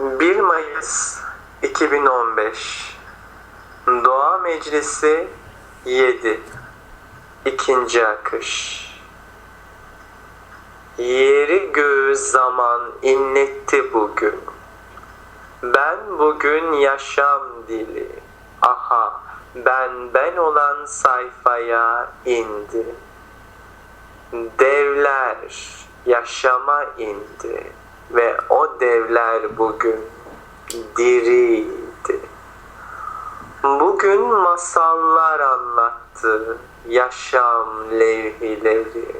1 Mayıs 2015 Doğa Meclisi 7 İkinci akış. Yeri göğü zaman inletti bugün. Ben bugün yaşam dili. Aha ben ben olan sayfaya indi. Devler yaşama indi ve o devler bugün diriydi. Bugün masallar anlattı yaşam levhileri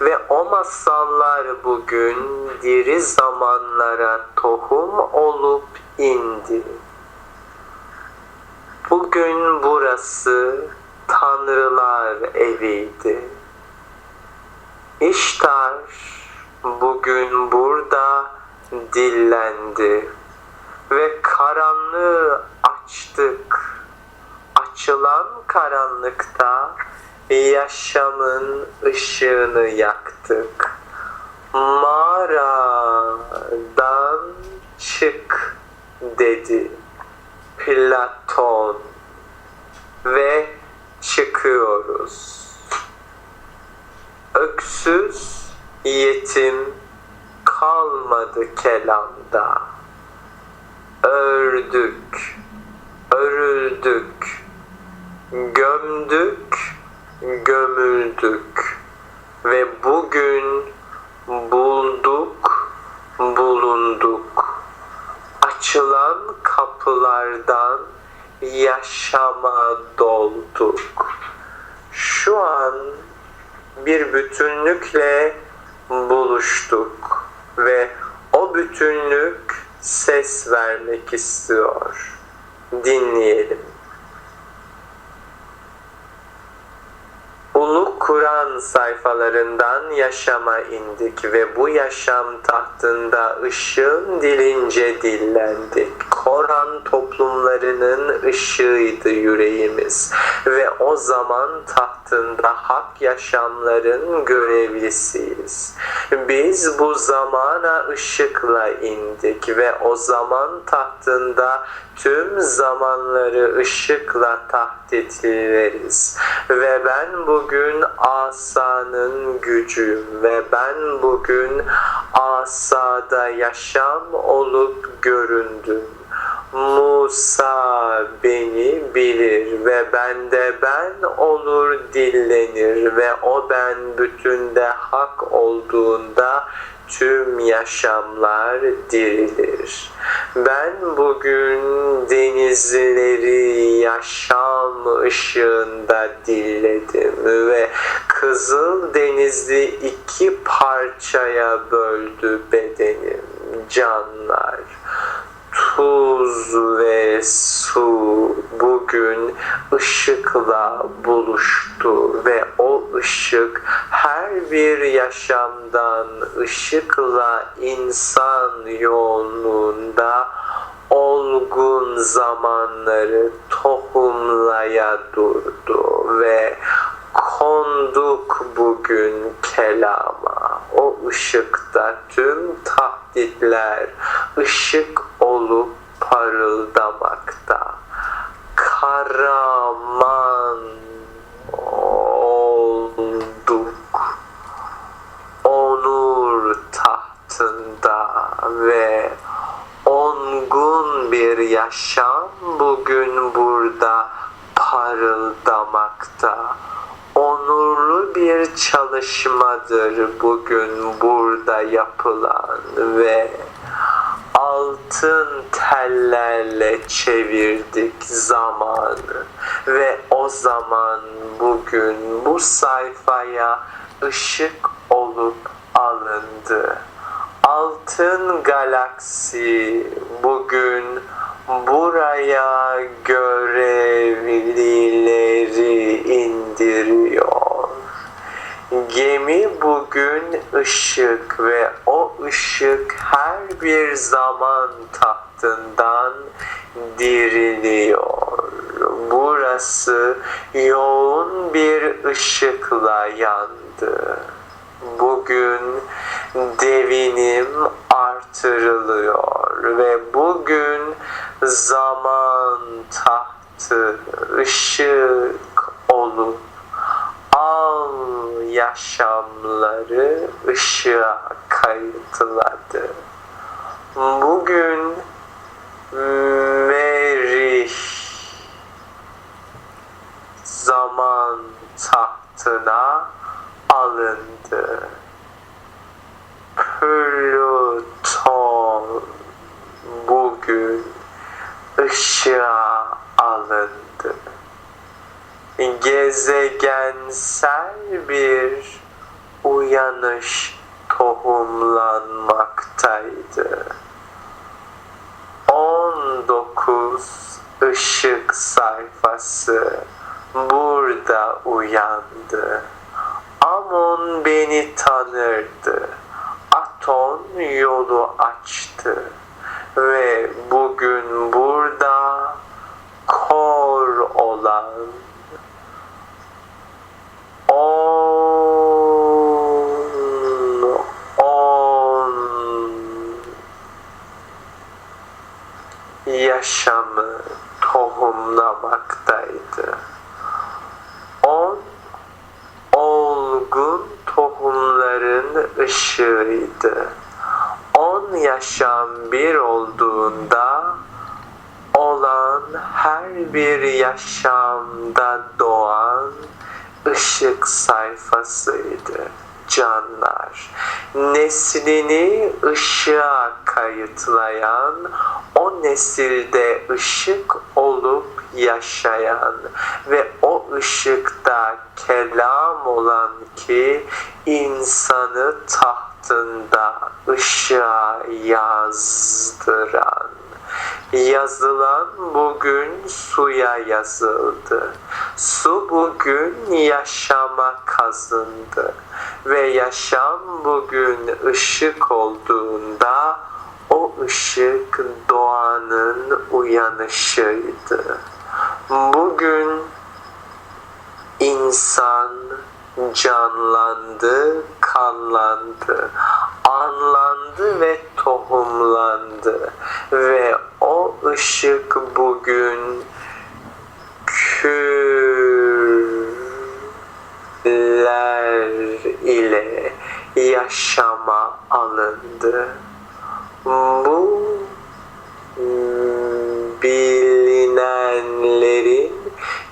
ve o masallar bugün diri zamanlara tohum olup indi. Bugün burası tanrılar eviydi. İştar bugün burada dillendi ve karanlığı açtık. Açılan karanlıkta yaşamın ışığını yaktık. Mağaradan çık dedi Platon ve çıkıyoruz. Öksüz yetim kalmadı kelamda. Ördük, örüldük, gömdük, gömüldük ve bugün bulduk, bulunduk. Açılan kapılardan yaşama dolduk. Şu an bir bütünlükle buluştuk ve o bütünlük ses vermek istiyor. Dinleyelim. Kur'an sayfalarından yaşama indik ve bu yaşam tahtında ışığın dilince dillendik. Koran toplumlarının ışığıydı yüreğimiz ve o zaman tahtında hak yaşamların görevlisiyiz. Biz bu zamana ışıkla indik ve o zaman tahtında tüm zamanları ışıkla tahditleriz. Ve ben bugün asanın gücüyüm ve ben bugün asada yaşam olup göründüm. Musa beni bilir ve bende ben olur dillenir ve o ben bütünde hak olduğunda tüm yaşamlar dirilir. Ben bugün denizleri yaşam ışığında dilledim ve Kızıl Denizli iki parçaya böldü bedenim canlar tuz ve su bugün ışıkla buluştu ve o ışık her bir yaşamdan ışıkla insan yoğunluğunda olgun zamanları tohumlaya durdu ve konduk bugün kelama. O ışıkta tüm tahditler ışık olup parıldamakta. Karaman olduk. Onur tahtında ve ongun bir yaşam bugün burada parıldamakta. Onurlu bir çalışmadır bugün burada yapılan ve altın tellerle çevirdik zamanı ve o zaman bugün bu sayfaya ışık olup alındı. Altın galaksi bugün buraya görevlileri indiriyor. Gemi bugün ışık ve o ışık her bir zaman tahtından diriliyor. Burası yoğun bir ışıkla yandı. Bugün devinim artırılıyor ve bugün zaman tahtı ışık olup yaşamları ışığa kayıtladı. Bugün Merih zaman tahtına alındı. Plüton bugün ışığa alındı. Gezegensel bir uyanış tohumlanmaktaydı. 19 ışık sayfası burada uyandı. Amon beni tanırdı. Aton yolu açtı. Ve bugün burada kor olan yaşamı tohumlamaktaydı. On olgun tohumların ışığıydı. On yaşam bir olduğunda olan her bir yaşamda doğan ışık sayfasıydı canlar. Neslini ışığa kayıtlayan, o nesilde ışık olup yaşayan ve o ışıkta kelam olan ki insanı tahtında ışığa yazdıran Yazılan bugün suya yazıldı. Su bugün yaşama kazındı. Ve yaşam bugün ışık olduğunda o ışık doğanın uyanışıydı. Bugün insan canlandı, kanlandı, anlandı ve tohumlandı ve o ışık bugün küller ile yaşama alındı. Bu bilinenlerin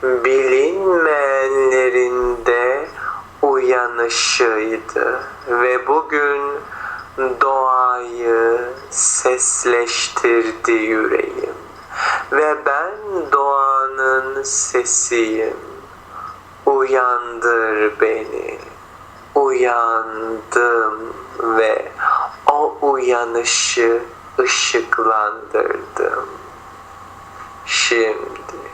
bilinmeyenlerinde uyanışıydı ve bugün doğayı sesleştirdi yüreğim. Ve ben doğanın sesiyim. Uyandır beni. Uyandım ve o uyanışı ışıklandırdım. Şimdi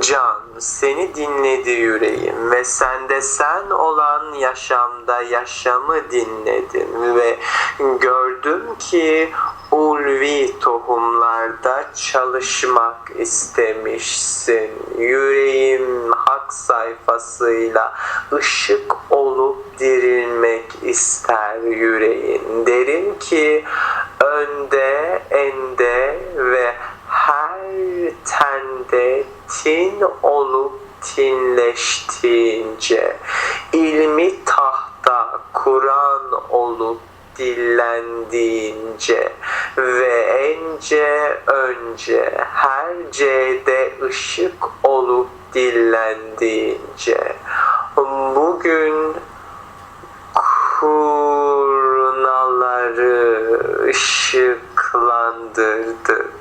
Can, seni dinledi yüreğim ve sende sen olan yaşamda yaşamı dinledim ve gördüm ki ulvi tohumlarda çalışmak istemişsin. Yüreğim hak sayfasıyla ışık olup dirilmek ister yüreğin. Derim ki önde, ende ve her tende tin olup tinleştiğince, ilmi tahta Kur'an olup dillendiğince ve ence önce her C'de ışık olup dillendiğince bugün kurnaları ışıklandırdık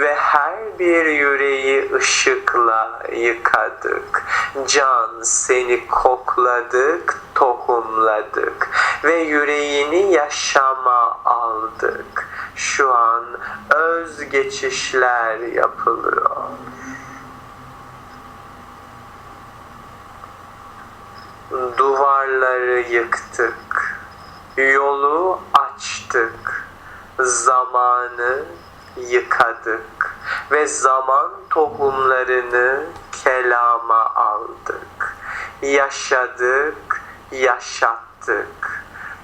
ve her bir yüreği ışıkla yıkadık. Can seni kokladık, tohumladık ve yüreğini yaşama aldık. Şu an öz geçişler yapılıyor. Duvarları yıktık, yolu açtık, zamanı yıkadık ve zaman tohumlarını kelama aldık. Yaşadık, yaşattık.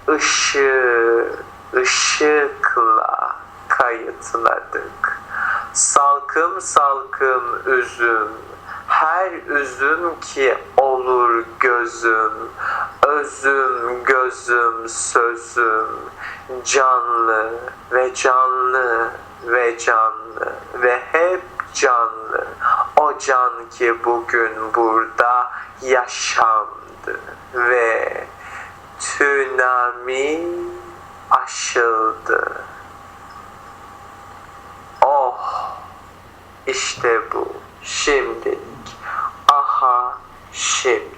ışığı ışıkla kayıtladık. Salkım salkım üzüm, her üzüm ki olur gözüm, özüm gözüm sözüm, canlı ve canlı ve canlı ve hep canlı. O can ki bugün burada yaşandı ve tsunami aşıldı. Oh işte bu şimdilik. Aha şimdi.